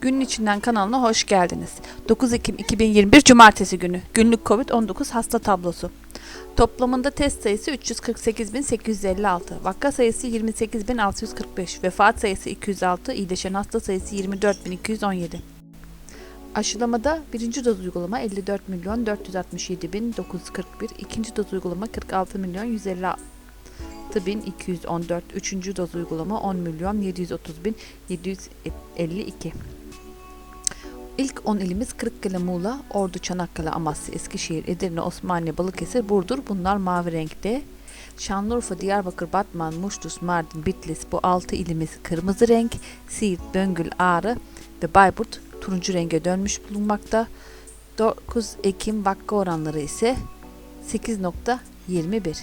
Günün içinden kanalına hoş geldiniz. 9 Ekim 2021 Cumartesi günü günlük COVID-19 hasta tablosu. Toplamında test sayısı 348.856, vaka sayısı 28.645, vefat sayısı 206, iyileşen hasta sayısı 24.217. Aşılamada birinci doz uygulama 54 milyon 467 bin 941, ikinci doz uygulama 46 milyon 156 1214, üçüncü doz uygulama 10 milyon 730 bin 752. İlk 10 ilimiz Kırıkkale, Muğla, Ordu, Çanakkale, Amasya, Eskişehir, Edirne, Osmaniye, Balıkesir, Burdur. Bunlar mavi renkte. Şanlıurfa, Diyarbakır, Batman, Muştus, Mardin, Bitlis bu 6 ilimiz kırmızı renk. Siirt, Döngül, Ağrı ve Bayburt turuncu renge dönmüş bulunmakta. 9 Ekim vaka oranları ise 8.21.